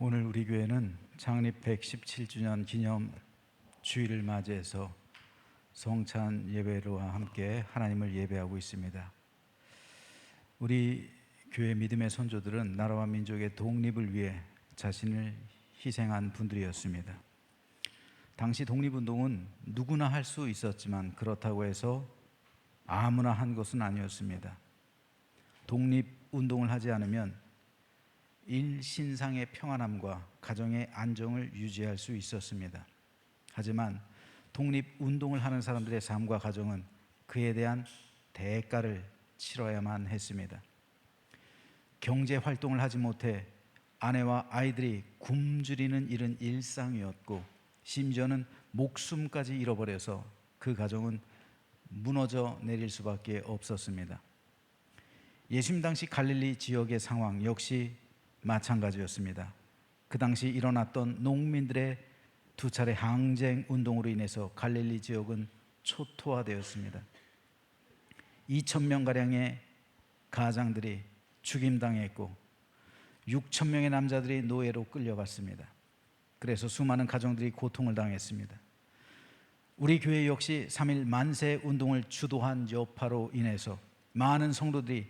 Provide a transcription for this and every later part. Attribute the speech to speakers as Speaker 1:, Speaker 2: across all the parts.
Speaker 1: 오늘 우리 교회는 창립 117주년 기념 주일을 맞이해서 성찬 예배로와 함께 하나님을 예배하고 있습니다. 우리 교회 믿음의 선조들은 나라와 민족의 독립을 위해 자신을 희생한 분들이었습니다. 당시 독립운동은 누구나 할 수 있었지만 그렇다고 해서 아무나 한 것은 아니었습니다. 독립운동을 하지 않으면 일 신상의 평안함과 가정의 안정을 유지할 수 있었습니다. 하지만 독립 운동을 하는 사람들의 삶과 가정은 그에 대한 대가를 치러야만 했습니다. 경제 활동을 하지 못해 아내와 아이들이 굶주리는 일은 일상이었고 심지어는 목숨까지 잃어버려서 그 가정은 무너져 내릴 수밖에 없었습니다. 예수님 당시 갈릴리 지역의 상황 역시 마찬가지였습니다. 그 당시 일어났던 농민들의 두 차례 항쟁 운동으로 인해서 갈릴리 지역은 초토화되었습니다. 2천 명 가량의 가장들이 죽임당했고 6천 명의 남자들이 노예로 끌려갔습니다. 그래서 수많은 가정들이 고통을 당했습니다. 우리 교회 역시 3일 만세 운동을 주도한 여파로 인해서 많은 성도들이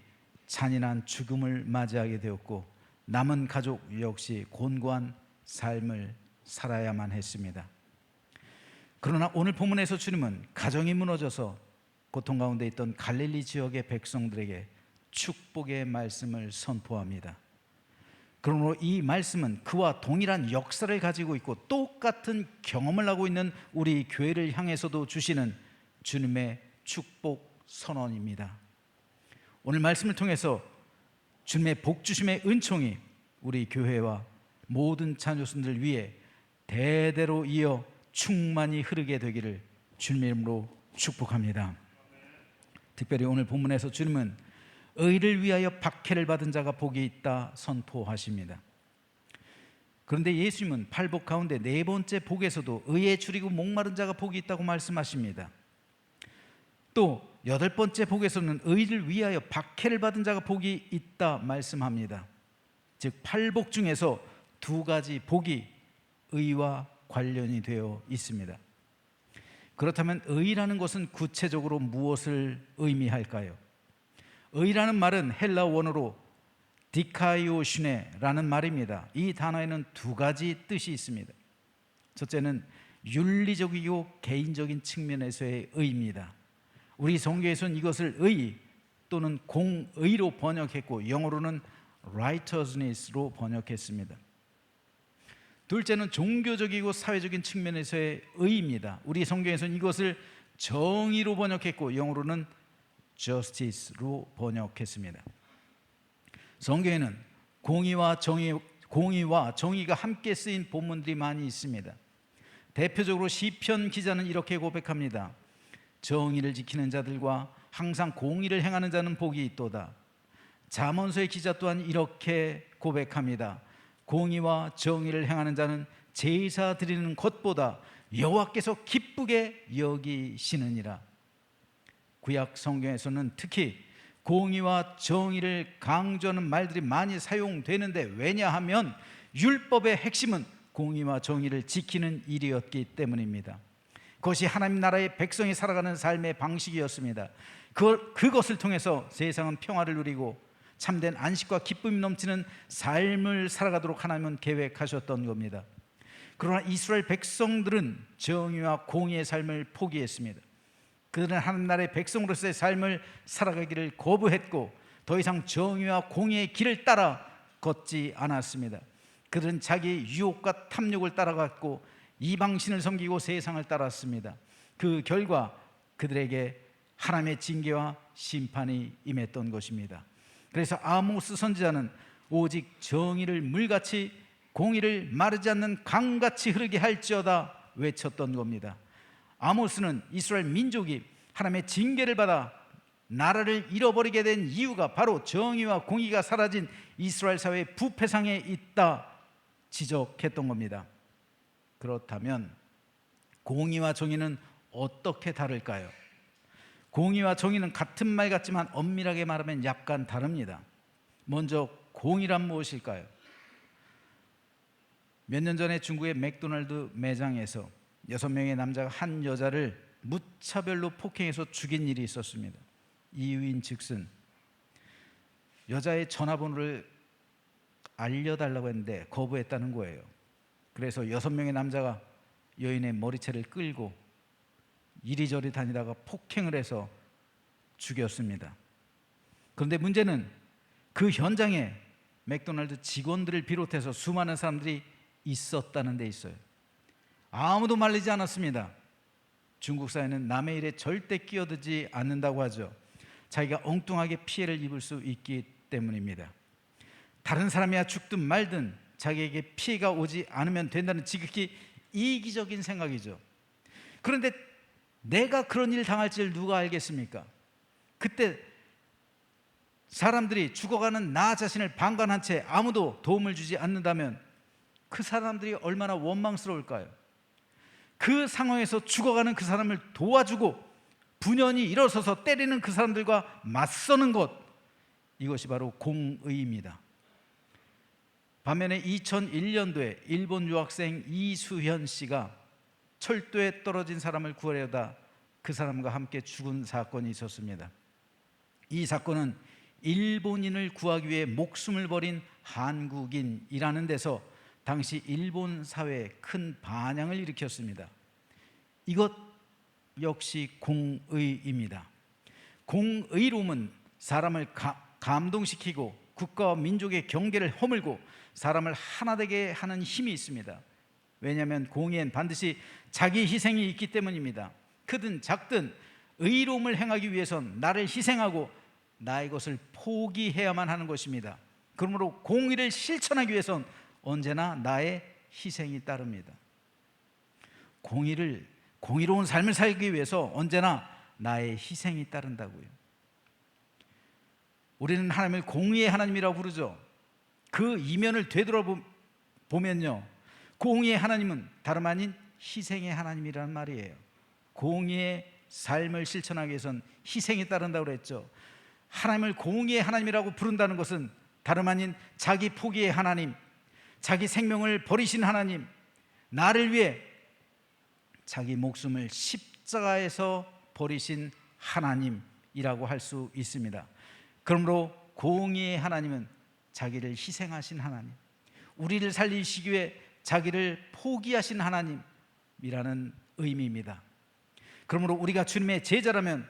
Speaker 1: 잔인한 죽음을 맞이하게 되었고 남은 가족 역시 곤고한 삶을 살아야만 했습니다. 그러나 오늘 본문에서 주님은 가정이 무너져서 고통 가운데 있던 갈릴리 지역의 백성들에게 축복의 말씀을 선포합니다. 그러므로 이 말씀은 그와 동일한 역사를 가지고 있고 똑같은 경험을 하고 있는 우리 교회를 향해서도 주시는 주님의 축복 선언입니다. 오늘 말씀을 통해서 주님의 복 주심의 은총이 우리 교회와 모든 자녀순들 위해 대대로 이어 충만히 흐르게 되기를 주님의 이름으로 축복합니다. 특별히 오늘 본문에서 주님은 의를 위하여 박해를 받은 자가 복이 있다 선포하십니다. 그런데 예수님은 팔복 가운데 네 번째 복에서도 의에 줄이고 목마른 자가 복이 있다고 말씀하십니다. 또 여덟 번째 복에서는 의를 위하여 박해를 받은 자가 복이 있다 말씀합니다. 즉 팔복 중에서 두 가지 복이 의와 관련이 되어 있습니다. 그렇다면 의라는 것은 구체적으로 무엇을 의미할까요? 의라는 말은 헬라 원어로 디카이오시네라는 말입니다. 이 단어에는 두 가지 뜻이 있습니다. 첫째는 윤리적이고 개인적인 측면에서의 의입니다. 우리 성경에서는 이것을 의 또는 공의로 번역했고 영어로는 righteousness로 번역했습니다. 둘째는 종교적이고 사회적인 측면에서의 의입니다. 우리 성경에서는 이것을 정의로 번역했고 영어로는 justice로 번역했습니다. 성경에는 공의와 정의 공의와 정의가 함께 쓰인 본문들이 많이 있습니다. 대표적으로 시편 기자는 이렇게 고백합니다. 정의를 지키는 자들과 항상 공의를 행하는 자는 복이 있도다. 잠언서의 기자 또한 이렇게 고백합니다. 공의와 정의를 행하는 자는 제사 드리는 것보다 여호와께서 기쁘게 여기시느니라. 구약 성경에서는 특히 공의와 정의를 강조하는 말들이 많이 사용되는데 왜냐하면 율법의 핵심은 공의와 정의를 지키는 일이었기 때문입니다. 그것이 하나님 나라의 백성이 살아가는 삶의 방식이었습니다. 그, 그것을 통해서 세상은 평화를 누리고 참된 안식과 기쁨이 넘치는 삶을 살아가도록 하나님은 계획하셨던 겁니다. 그러나 이스라엘 백성들은 정의와 공의의 삶을 포기했습니다. 그들은 하나님 나라의 백성으로서의 삶을 살아가기를 거부했고 더 이상 정의와 공의의 길을 따라 걷지 않았습니다. 그들은 자기 유혹과 탐욕을 따라갔고 이방신을 섬기고 세상을 따랐습니다. 그 결과 그들에게 하나님의 징계와 심판이 임했던 것입니다. 그래서 아모스 선지자는 오직 정의를 물같이 공의를 마르지 않는 강같이 흐르게 할지어다 외쳤던 겁니다. 아모스는 이스라엘 민족이 하나님의 징계를 받아 나라를 잃어버리게 된 이유가 바로 정의와 공의가 사라진 이스라엘 사회의 부패상에 있다 지적했던 겁니다. 그렇다면 공의와 정의는 어떻게 다를까요? 공의와 정의는 같은 말 같지만 엄밀하게 말하면 약간 다릅니다. 먼저 공의란 무엇일까요? 몇 년 전에 중국의 맥도날드 매장에서 여섯 명의 남자가 한 여자를 무차별로 폭행해서 죽인 일이 있었습니다. 이유인 즉슨 여자의 전화번호를 알려달라고 했는데 거부했다는 거예요. 그래서 여섯 명의 남자가 여인의 머리채를 끌고 이리저리 다니다가 폭행을 해서 죽였습니다. 그런데 문제는 그 현장에 맥도날드 직원들을 비롯해서 수많은 사람들이 있었다는 데 있어요. 아무도 말리지 않았습니다. 중국 사회는 남의 일에 절대 끼어들지 않는다고 하죠. 자기가 엉뚱하게 피해를 입을 수 있기 때문입니다. 다른 사람이야 죽든 말든 자기에게 피해가 오지 않으면 된다는 지극히 이기적인 생각이죠. 그런데 내가 그런 일 당할지를 누가 알겠습니까? 그때 사람들이 죽어가는 나 자신을 방관한 채 아무도 도움을 주지 않는다면 그 사람들이 얼마나 원망스러울까요? 그 상황에서 죽어가는 그 사람을 도와주고 분연히 일어서서 때리는 그 사람들과 맞서는 것 이것이 바로 공의입니다. 반면에 2001년도에 일본 유학생 이수현 씨가 철도에 떨어진 사람을 구하려다 그 사람과 함께 죽은 사건이 있었습니다. 이 사건은 일본인을 구하기 위해 목숨을 버린 한국인이라는 데서 당시 일본 사회에 큰 반향을 일으켰습니다. 이것 역시 공의입니다. 공의로움은 사람을 가, 감동시키고 국가와 민족의 경계를 허물고 사람을 하나 되게 하는 힘이 있습니다. 왜냐하면 공의엔 반드시 자기 희생이 있기 때문입니다. 크든 작든 의로움을 행하기 위해선 나를 희생하고 나의 것을 포기해야만 하는 것입니다. 그러므로 공의를 실천하기 위해선 언제나 나의 희생이 따릅니다. 공의를 공의로운 삶을 살기 위해서 언제나 나의 희생이 따른다고요. 우리는 하나님을 공의의 하나님이라고 부르죠. 그 이면을 되돌아보면요. 공의의 하나님은 다름 아닌 희생의 하나님이라는 말이에요. 공의의 삶을 실천하기 위해선 희생이 따른다고 그랬죠. 하나님을 공의의 하나님이라고 부른다는 것은 다름 아닌 자기 포기의 하나님, 자기 생명을 버리신 하나님, 나를 위해 자기 목숨을 십자가에서 버리신 하나님이라고 할 수 있습니다. 그러므로 공의의 하나님은 자기를 희생하신 하나님, 우리를 살리시기 위해 자기를 포기하신 하나님이라는 의미입니다. 그러므로 우리가 주님의 제자라면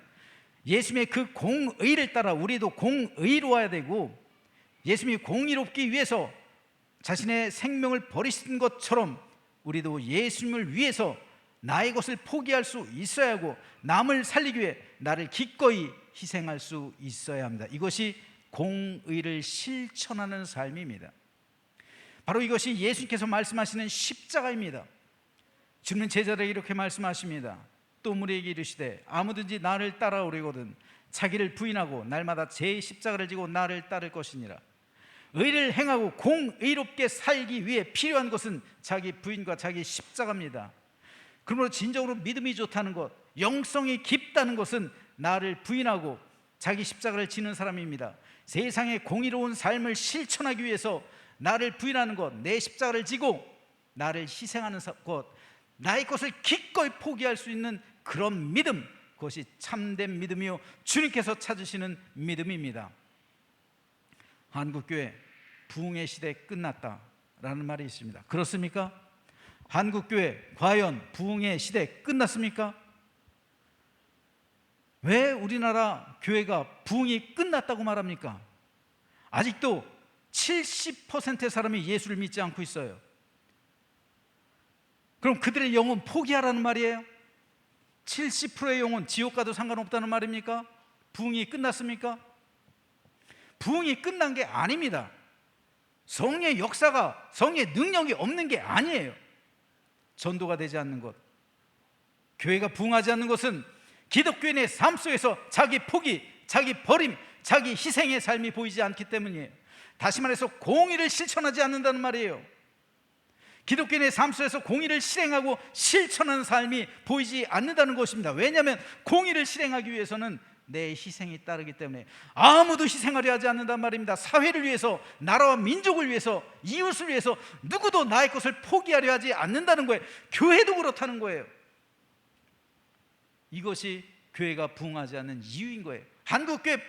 Speaker 1: 예수님의 그 공의를 따라 우리도 공의로워야 되고 예수님이 공의롭기 위해서 자신의 생명을 버리신 것처럼 우리도 예수님을 위해서 나의 것을 포기할 수 있어야 하고 남을 살리기 위해 나를 기꺼이 희생할 수 있어야 합니다. 이것이 공의를 실천하는 삶입니다. 바로 이것이 예수님께서 말씀하시는 십자가입니다. 주는 제자들에게 이렇게 말씀하십니다. 또 우리에게 이르시되 아무든지 나를 따라오려거든 자기를 부인하고 날마다 제 십자가를 지고 나를 따를 것이니라. 의를 행하고 공의롭게 살기 위해 필요한 것은 자기 부인과 자기 십자가입니다. 그러므로 진정으로 믿음이 좋다는 것, 영성이 깊다는 것은 나를 부인하고 자기 십자가를 지는 사람입니다. 세상의 공의로운 삶을 실천하기 위해서 나를 부인하는 것, 내 십자가를 지고 나를 희생하는 것, 나의 것을 기꺼이 포기할 수 있는 그런 믿음, 그것이 참된 믿음이요 주님께서 찾으시는 믿음입니다. 한국교회 부흥의 시대 끝났다라는 말이 있습니다. 그렇습니까? 한국교회 과연 부흥의 시대 끝났습니까? 왜 우리나라 교회가 부흥이 끝났다고 말합니까? 아직도 70%의 사람이 예수를 믿지 않고 있어요. 그럼 그들의 영혼 포기하라는 말이에요? 70%의 영혼 지옥 가도 상관없다는 말입니까? 부흥이 끝났습니까? 부흥이 끝난 게 아닙니다. 성의 역사가 성의 능력이 없는 게 아니에요. 전도가 되지 않는 것. 교회가 부흥하지 않는 것은 기독교인의 삶 속에서 자기 포기, 자기 버림, 자기 희생의 삶이 보이지 않기 때문이에요. 다시 말해서 공의를 실천하지 않는다는 말이에요. 기독교인의 삶 속에서 공의를 실행하고 실천하는 삶이 보이지 않는다는 것입니다. 왜냐하면 공의를 실행하기 위해서는 내 희생이 따르기 때문에 아무도 희생하려 하지 않는단 말입니다. 사회를 위해서, 나라와 민족을 위해서, 이웃을 위해서 누구도 나의 것을 포기하려 하지 않는다는 거예요. 교회도 그렇다는 거예요. 이것이 교회가 부흥하지 않는 이유인 거예요. 한국 교회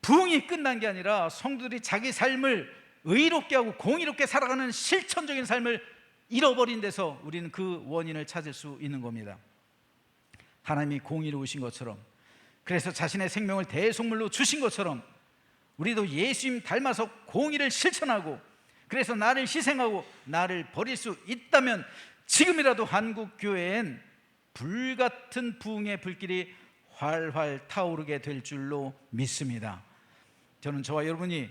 Speaker 1: 부흥이 끝난 게 아니라 성도들이 자기 삶을 의롭게 하고 공의롭게 살아가는 실천적인 삶을 잃어버린 데서 우리는 그 원인을 찾을 수 있는 겁니다. 하나님이 공의로우신 것처럼 그래서 자신의 생명을 대속물로 주신 것처럼 우리도 예수님 닮아서 공의를 실천하고 그래서 나를 희생하고 나를 버릴 수 있다면 지금이라도 한국 교회엔 불 같은 부흥의 불길이 활활 타오르게 될 줄로 믿습니다. 저는 저와 여러분이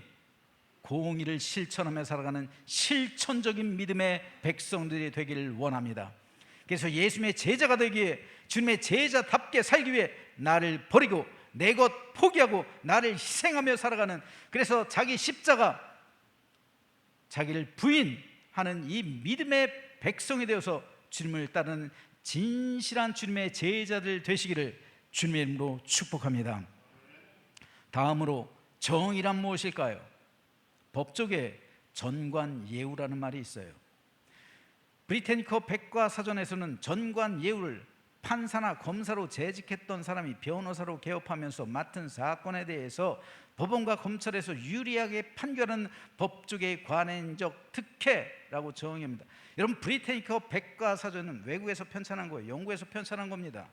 Speaker 1: 공의를 실천하며 살아가는 실천적인 믿음의 백성들이 되기를 원합니다. 그래서 예수님의 제자가 되기 위해 주님의 제자답게 살기 위해 나를 버리고 내 것 포기하고 나를 희생하며 살아가는 그래서 자기 십자가 자기를 부인하는 이 믿음의 백성이 되어서 주님을 따르는 진실한 주님의 제자들 되시기를 주님의 이름으로 축복합니다. 다음으로 정의란 무엇일까요? 법조계 전관 예우라는 말이 있어요. 브리테니커 백과 사전에서는 전관 예우를 판사나 검사로 재직했던 사람이 변호사로 개업하면서 맡은 사건에 대해서 법원과 검찰에서 유리하게 판결하는 법조계의 관행적 특혜라고 정의합니다. 여러분 브리테니커 백과사전은 외국에서 편찬한 거예요. 영국에서 편찬한 겁니다.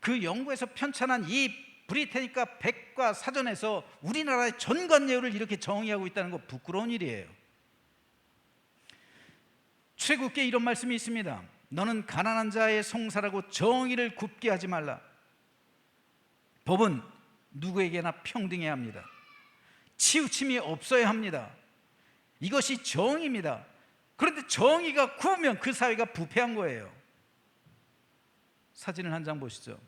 Speaker 1: 그 영국에서 편찬한 이 브리테니카 백과 사전에서 우리나라의 전관예우를 이렇게 정의하고 있다는 거 부끄러운 일이에요. 출애굽기에 이런 말씀이 있습니다. 너는 가난한 자의 송사라고 정의를 굽게 하지 말라. 법은 누구에게나 평등해야 합니다. 치우침이 없어야 합니다. 이것이 정의입니다. 그런데 정의가 구우면 그 사회가 부패한 거예요. 사진을 한 장 보시죠.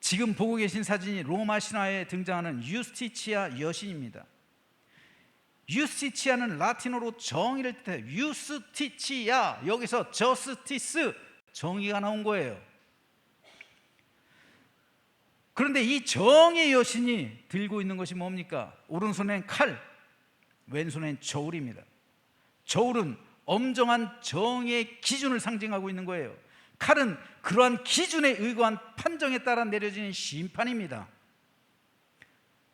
Speaker 1: 지금 보고 계신 사진이 로마 신화에 등장하는 유스티치아 여신입니다. 유스티치아는 라틴어로 정의를 뜻해 유스티치아 여기서 저스티스 정의가 나온 거예요. 그런데 이 정의 여신이 들고 있는 것이 뭡니까? 오른손엔 칼, 왼손엔 저울입니다. 저울은 엄정한 정의 기준을 상징하고 있는 거예요. 칼은 그러한 기준에 의거한 판정에 따라 내려지는 심판입니다.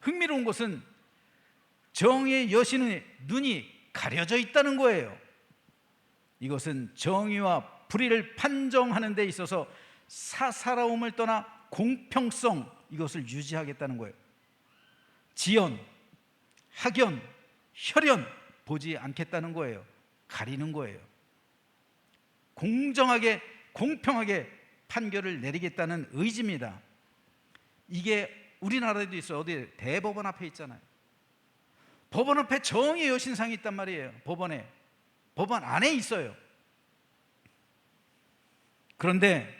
Speaker 1: 흥미로운 것은 정의의 여신의 눈이 가려져 있다는 거예요. 이것은 정의와 불의를 판정하는 데 있어서 사사로움을 떠나 공평성 이것을 유지하겠다는 거예요. 지연, 학연, 혈연 보지 않겠다는 거예요. 가리는 거예요. 공정하게 공평하게 판결을 내리겠다는 의지입니다. 이게 우리나라에도 있어요. 어디 대법원 앞에 있잖아요. 법원 앞에 정의 여신상이 있단 말이에요. 법원에. 법원 안에 있어요. 그런데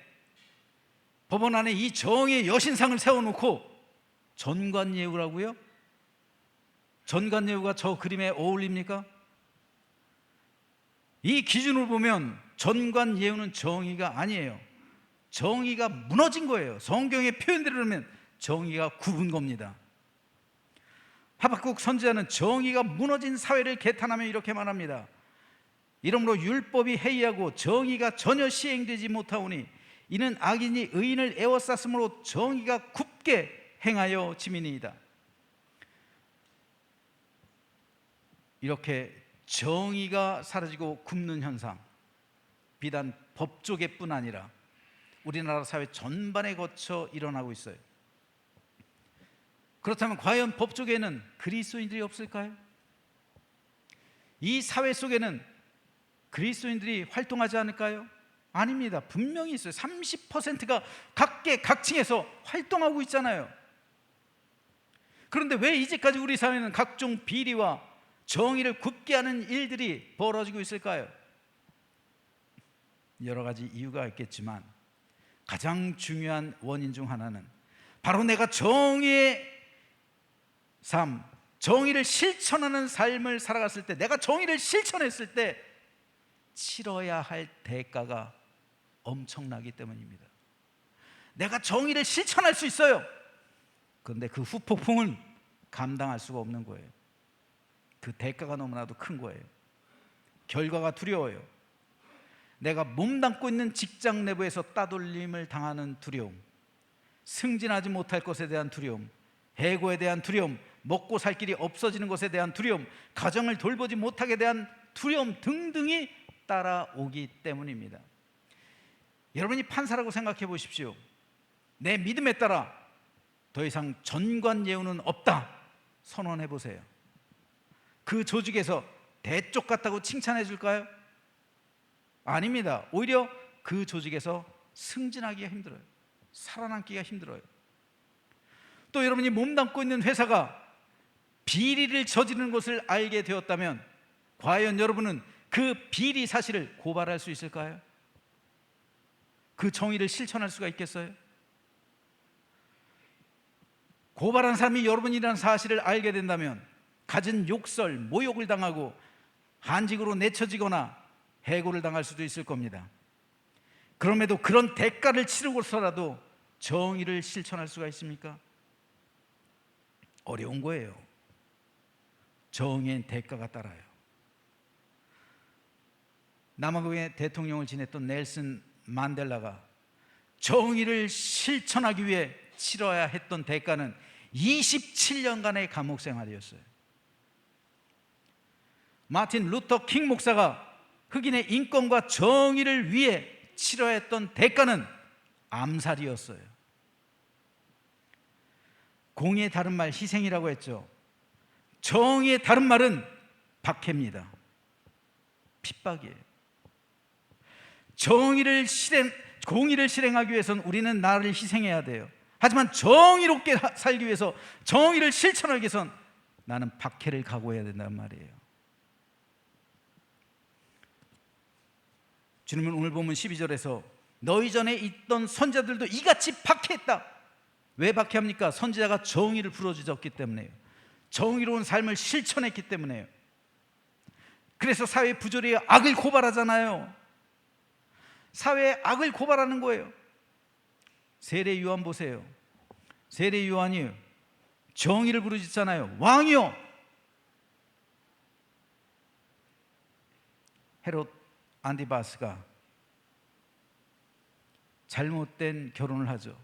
Speaker 1: 법원 안에 이 정의 여신상을 세워놓고 전관예우라고요? 전관예우가 저 그림에 어울립니까? 이 기준을 보면 전관 예우는 정의가 아니에요. 정의가 무너진 거예요. 성경의 표현대로면 정의가 굽은 겁니다. 하박국 선지자는 정의가 무너진 사회를 개탄하며 이렇게 말합니다. 이러므로 율법이 해이하고 정의가 전혀 시행되지 못하오니 이는 악인이 의인을 에워쌌으므로 정의가 굽게 행하여 지민이다. 이렇게 정의가 사라지고 굽는 현상 비단 법조계뿐 아니라 우리나라 사회 전반에 거쳐 일어나고 있어요. 그렇다면 과연 법조계는 그리스도인들이 없을까요? 이 사회 속에는 그리스도인들이 활동하지 않을까요? 아닙니다. 분명히 있어요. 30%가 각계 각층에서 활동하고 있잖아요. 그런데 왜 이제까지 우리 사회는 각종 비리와 정의를 굽게 하는 일들이 벌어지고 있을까요? 여러 가지 이유가 있겠지만 가장 중요한 원인 중 하나는 바로 내가 정의의 삶, 정의를 실천하는 삶을 살아갔을 때, 내가 정의를 실천했을 때 치러야 할 대가가 엄청나기 때문입니다. 내가 정의를 실천할 수 있어요. 그런데 그 후폭풍은 감당할 수가 없는 거예요. 그 대가가 너무나도 큰 거예요. 결과가 두려워요. 내가 몸담고 있는 직장 내부에서 따돌림을 당하는 두려움, 승진하지 못할 것에 대한 두려움, 해고에 대한 두려움, 먹고 살 길이 없어지는 것에 대한 두려움, 가정을 돌보지 못하게 대한 두려움 등등이 따라오기 때문입니다. 여러분이 판사라고 생각해 보십시오. 내 믿음에 따라 더 이상 전관 예우는 없다. 선언해 보세요. 그 조직에서 대쪽 같다고 칭찬해 줄까요? 아닙니다. 오히려 그 조직에서 승진하기가 힘들어요. 살아남기가 힘들어요. 또 여러분이 몸담고 있는 회사가 비리를 저지르는 것을 알게 되었다면 과연 여러분은 그 비리 사실을 고발할 수 있을까요? 그 정의를 실천할 수가 있겠어요? 고발한 사람이 여러분이라는 사실을 알게 된다면 가진 욕설, 모욕을 당하고 한직으로 내쳐지거나 해고를 당할 수도 있을 겁니다. 그럼에도 그런 대가를 치르고서라도 정의를 실천할 수가 있습니까? 어려운 거예요. 정의엔 대가가 따라요. 남아공의 대통령을 지냈던 넬슨 만델라가 정의를 실천하기 위해 치러야 했던 대가는 27년간의 감옥 생활이었어요. 마틴 루터 킹 목사가 흑인의 인권과 정의를 위해 치러야 했던 대가는 암살이었어요. 공의의 다른 말 희생이라고 했죠. 정의의 다른 말은 박해입니다. 핍박이에요. 정의를 실행, 공의를 실행하기 위해서는 우리는 나를 희생해야 돼요. 하지만 정의롭게 살기 위해서 정의를 실천하기 위해선 나는 박해를 각오해야 된단 말이에요. 주님은 오늘 보면 12절에서 너희 전에 있던 선자들도 이같이 박해했다. 왜 박해합니까? 선지자가 정의를 부러지졌기 때문에요. 정의로운 삶을 실천했기 때문에요. 그래서 사회 부조리에 악을 고발하잖아요. 사회에 악을 고발하는 거예요. 세례 요한 보세요. 세례 요한이 정의를 부르짖잖아요. 왕이요. 헤롯 안디바스가 잘못된 결혼을 하죠.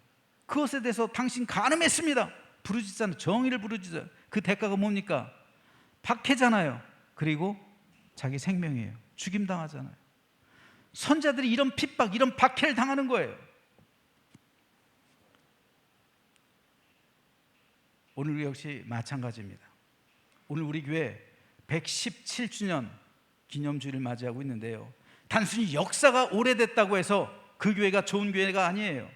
Speaker 1: 그것에 대해서 당신 가늠했습니다. 부르짖잖아요. 정의를 부르짖어요. 그 대가가 뭡니까? 박해잖아요. 그리고 자기 생명이에요. 죽임 당하잖아요. 선자들이 이런 핍박, 이런 박해를 당하는 거예요. 오늘 역시 마찬가지입니다. 오늘 우리 교회 117주년 기념주를 맞이하고 있는데요. 단순히 역사가 오래됐다고 해서 그 교회가 좋은 교회가 아니에요.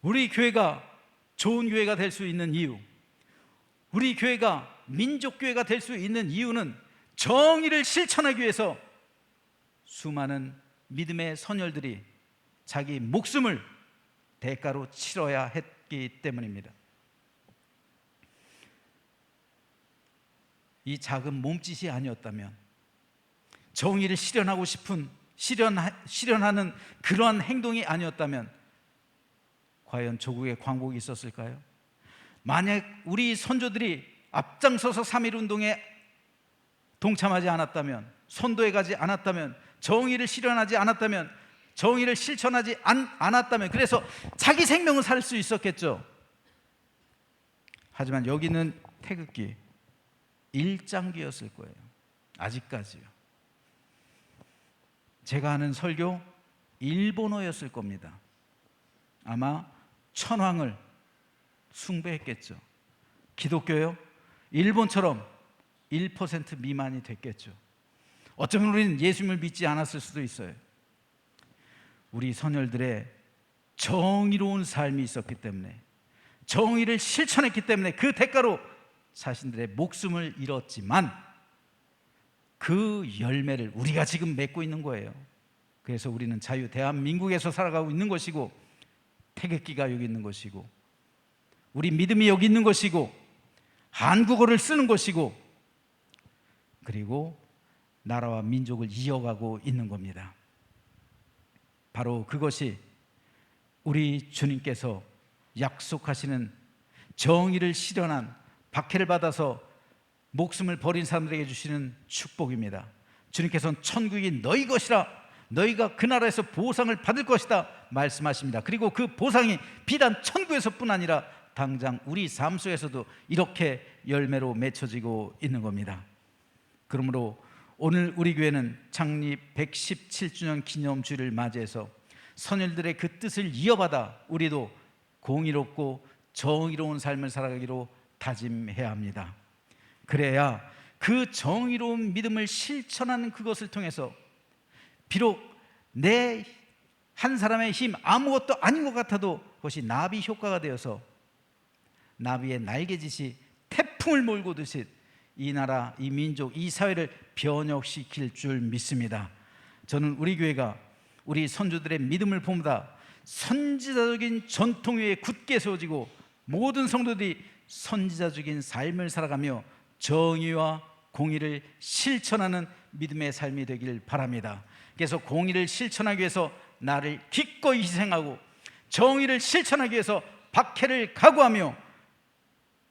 Speaker 1: 우리 교회가 좋은 교회가 될 수 있는 이유, 우리 교회가 민족 교회가 될 수 있는 이유는 정의를 실천하기 위해서 수많은 믿음의 선열들이 자기 목숨을 대가로 치러야 했기 때문입니다. 이 작은 몸짓이 아니었다면 정의를 실현하고 싶은 실현 실현하는 그러한 행동이 아니었다면 과연 조국에 광복이 있었을까요? 만약 우리 선조들이 앞장서서 3.1 운동에 동참하지 않았다면 선도에 가지 않았다면 정의를 실현하지 않았다면 정의를 실천하지 않, 않았다면 그래서 자기 생명을 살 수 있었겠죠. 하지만 여기는 태극기 일장기였을 거예요. 아직까지요. 제가 하는 설교 일본어였을 겁니다. 아마 천황을 숭배했겠죠. 기독교요? 일본처럼 1% 미만이 됐겠죠. 어쩌면 우리는 예수님을 믿지 않았을 수도 있어요. 우리 선열들의 정의로운 삶이 있었기 때문에 정의를 실천했기 때문에 그 대가로 자신들의 목숨을 잃었지만 그 열매를 우리가 지금 맺고 있는 거예요. 그래서 우리는 자유 대한민국에서 살아가고 있는 것이고 태극기가 여기 있는 것이고 우리 믿음이 여기 있는 것이고 한국어를 쓰는 것이고 그리고 나라와 민족을 이어가고 있는 겁니다. 바로 그것이 우리 주님께서 약속하시는 정의를 실현한 박해를 받아서 목숨을 버린 사람들에게 주시는 축복입니다. 주님께서는 천국이 너희 것이라 너희가 그 나라에서 보상을 받을 것이다 말씀하십니다. 그리고 그 보상이 비단 천국에서뿐 아니라 당장 우리 삶 속에서도 이렇게 열매로 맺혀지고 있는 겁니다. 그러므로 오늘 우리 교회는 창립 117주년 기념주를 맞이해서 선열들의 그 뜻을 이어받아 우리도 공의롭고 정의로운 삶을 살아가기로 다짐해야 합니다. 그래야 그 정의로운 믿음을 실천하는 그것을 통해서 비록 내 한 사람의 힘 아무것도 아닌 것 같아도 그것이 나비 효과가 되어서 나비의 날개짓이 태풍을 몰고 듯이 이 나라, 이 민족, 이 사회를 변혁시킬 줄 믿습니다. 저는 우리 교회가 우리 선조들의 믿음을 봄다 선지자적인 전통 위에 굳게 세워지고 모든 성도들이 선지자적인 삶을 살아가며 정의와 공의를 실천하는 믿음의 삶이 되길 바랍니다. 그래서 공의를 실천하기 위해서 나를 기꺼이 희생하고 정의를 실천하기 위해서 박해를 각오하며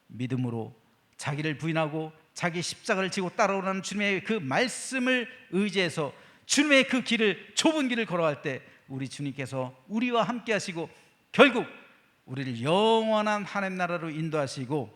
Speaker 1: 믿음으로 자기를 부인하고 자기 십자가를 지고 따라오라는 주님의 그 말씀을 의지해서 주님의 그 길을 좁은 길을 걸어갈 때 우리 주님께서 우리와 함께 하시고 결국 우리를 영원한 하나님 나라로 인도하시고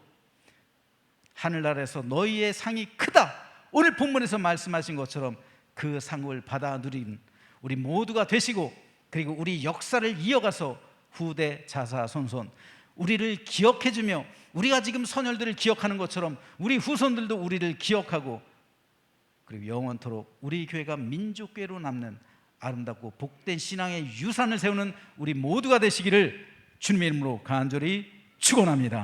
Speaker 1: 하늘나라에서 너희의 상이 크다. 오늘 본문에서 말씀하신 것처럼 그 상을 받아 누린 우리 모두가 되시고 그리고 우리 역사를 이어가서 후대 자사손손 우리를 기억해 주며 우리가 지금 선열들을 기억하는 것처럼 우리 후손들도 우리를 기억하고 그리고 영원토록 우리 교회가 민족교회로 남는 아름답고 복된 신앙의 유산을 세우는 우리 모두가 되시기를 주님의 이름으로 간절히 축원합니다.